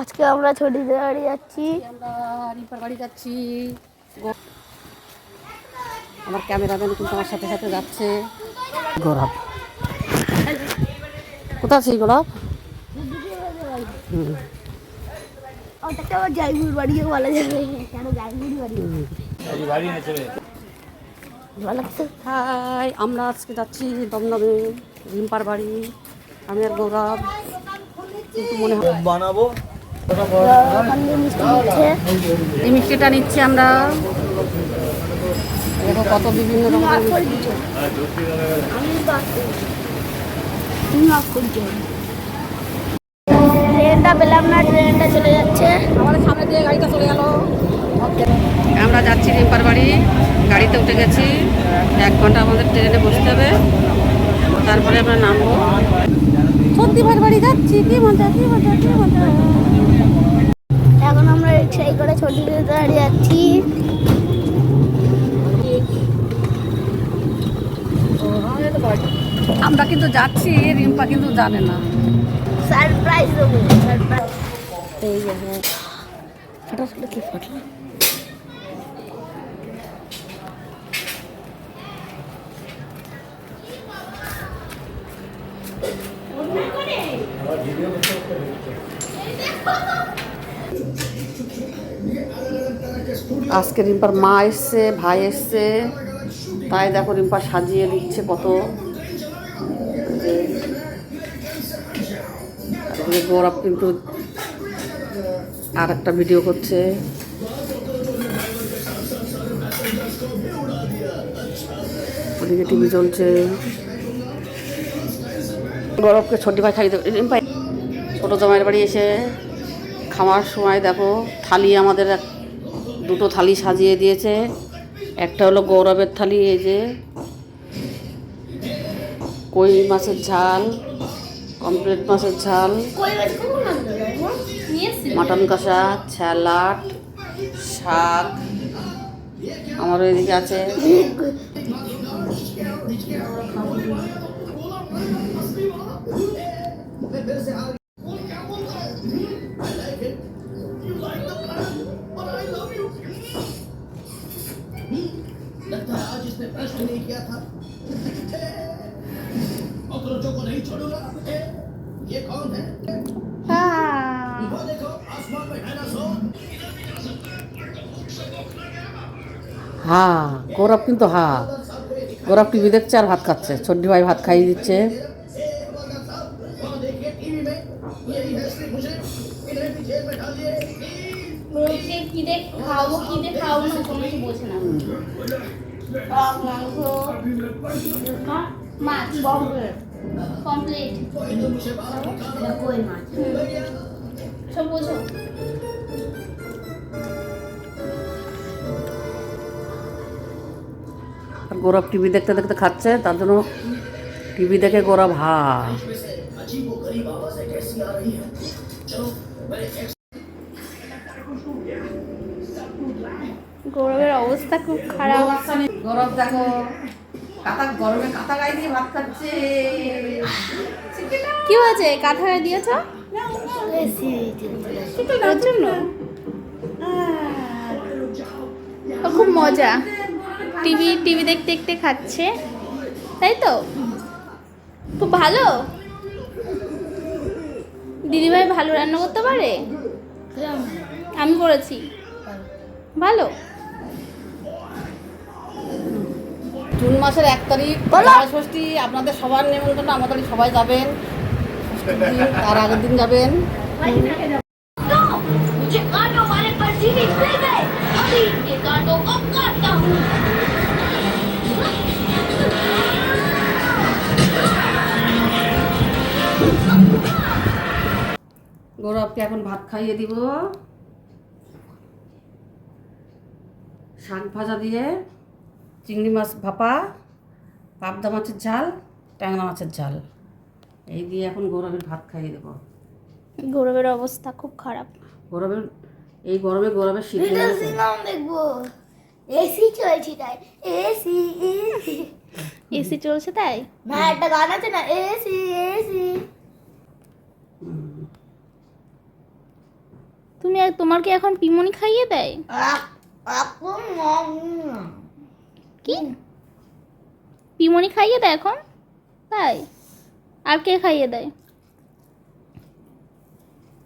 আজকে আমরা ছুটিতে বাড়ি যাচ্ছি। আমরা বাড়ি যাচ্ছি আমার ক্যামেরাম্যান কিন্তু আমার সাথে সাথে যাচ্ছে। গৌরব কোথায় ওটাকে আবার জাইগুর বাড়িও বলা যাবে কেন জাইগুর বাড়ি ভালো লাগছে হাই আমরা আজকে যাচ্ছি দমদমে রিম্পার বাড়ি আমি আর গৌরব কিন্তু মনে হয় বানাবো? এই মিষ্টিটা নিচ্ছি আমরা। দেখো কত বিভিন্ন রকমের ট্রেনটা পেলাম না ট্রেনটা চলে যাচ্ছে। আমাদের সামনে দিয়ে গাড়িটা চলে গেল। আমরা যাচ্ছি রিম্পার বাড়ি। গাড়িতে উঠে গেছি। এক ঘণ্টা আমাদের ট্রেনে বসতে হবে। তারপরে আমরা নামবো। সত্যি বাড়ি যাচ্ছি। কি মজা কি মজা কি মজা। এখন আমরা রিক্সায় করে ছুটিতে দাঁড়িয়ে যাচ্ছি। আমরা কিন্তু যাচ্ছি রিম্পা কিন্তু জানে না। সারপ্রাইজ দেবো সারপ্রাইজ। এই যে হ্যাঁ। ফটো কি ফটো? আজকে রিম্পার মা এসছে, ভাই এসছে। তাই দেখো রিম্পা সাজিয়ে দিচ্ছে কত। গৌরব কিন্তু আর একটা ভিডিও করছে। ওদিকে টিভি চলছে। গৌরবকে ছোটি ভাই খাইয়ে দেবে। ছোটো জামাইয়ের বাড়ি এসে খাওয়ার সময় দেখো থালি আমাদের এক দুটো থালি সাজিয়ে দিয়েছে। একটা হলো গৌরবের থালি এই যে কই মাছের ঝাল কমপ্লিট মাছের ঝাল। মাটন কষা স্যালাড শাক আমার এদিকে আছে। लगता है आज इसने प्रश्न नहीं किया था अखरोटों को नहीं छोड़ूंगा ए, ये कौन है वो देखो आसमान में डायनासोर হা গৌরব কিন্তু হা গৌরব টিভি দেখছে আর ভাত খাচ্ছে ছোট্টি ভাই ভাত খাইয়ে দিচ্ছে রোজকে কি দেখ খাওয়াবো কি দিয়ে খাওয়াবো না কোনো কিছু বোঝে না। টিভি দেখতে দেখতে খাচ্ছে তার জন্য টিভি দেখে গৌরব হা গৌরবের অবস্থা খুব খারাপ। গৌরব দেখো কাতা গরমে কাতা গায়ে দিয়ে ভাত খাচ্ছে। কি হয়েছে? কাঁথা দিয়েছ? ওর জন্য? খুব মজা। টিভি টিভি দেখতে দেখতে খাচ্ছে। তাই তো? খুব ভালো? দিদিভাই ভালো রান্না করতে পারে? আমি করেছি। ভালো? জুন মাসের এক তারিখ ষষ্ঠী আপনাদের সবার নিমন্ত্রণ আমাদের সবাই যাবেন। তার আগের দিন যাবেন। গৌরবকে এখন ভাত খাইয়ে দিব। শাক ভাজা দিয়ে চিংড়ি মাছ ভাপা পাবদা মাছের ঝাল ট্যাংরা মাছের ঝাল। এই দিয়ে এখন গৌরবের ভাত খাইয়ে দেবো। গৌরবের অবস্থা খুব খারাপ। গৌরবের এই গরমে গৌরবের শীত দেখব। এসি চলছে তাই এসি এসি এসি চলছে তাই? না একটা গান আছে না এসি এসি তুমি তোমার কি এখন পিমনি খাইয়ে দেয়? কি? পিমনি খাইয়ে দেয় এখন? তাই? আর কে খাইয়ে দেয়?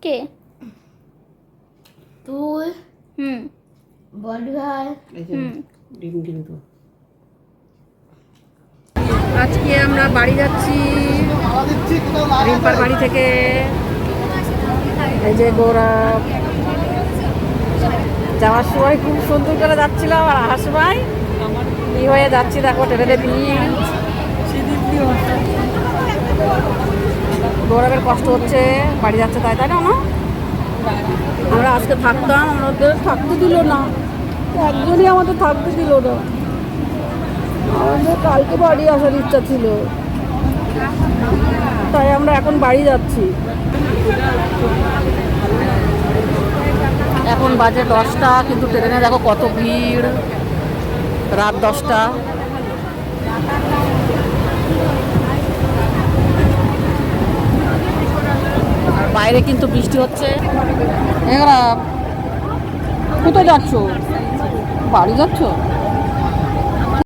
কে? তুই হুম। বড় ভাই হুম। ডিম কিন্তু আজকে আমরা বাড়ি যাচ্ছি রিম্পার বাড়ি থেকে। এই যে গৌরব যাওয়ার সময় খুব সুন্দর করে যাচ্ছিলাম আর আসার সময় কি হয়ে যাচ্ছি, দেখো ট্রেনে ভিড় গৌরবের কষ্ট হচ্ছে, বাড়ি যাচ্ছে তাই তাই না? আমরা আজকে থাকতাম আমাদের থাকতে দিল না। একজনই আমাদের থাকতে দিল না। আমাদের কালকে বাড়ি আসার ইচ্ছা ছিল। তাই আমরা এখন বাড়ি যাচ্ছি। এখন বাজে দশটা, কিন্তু ট্রেনে দেখো কত ভিড়। রাত দশটা। বাইরে কিন্তু বৃষ্টি হচ্ছে। এরা কোথায় যাচ্ছ? বাড়ি যাচ্ছ?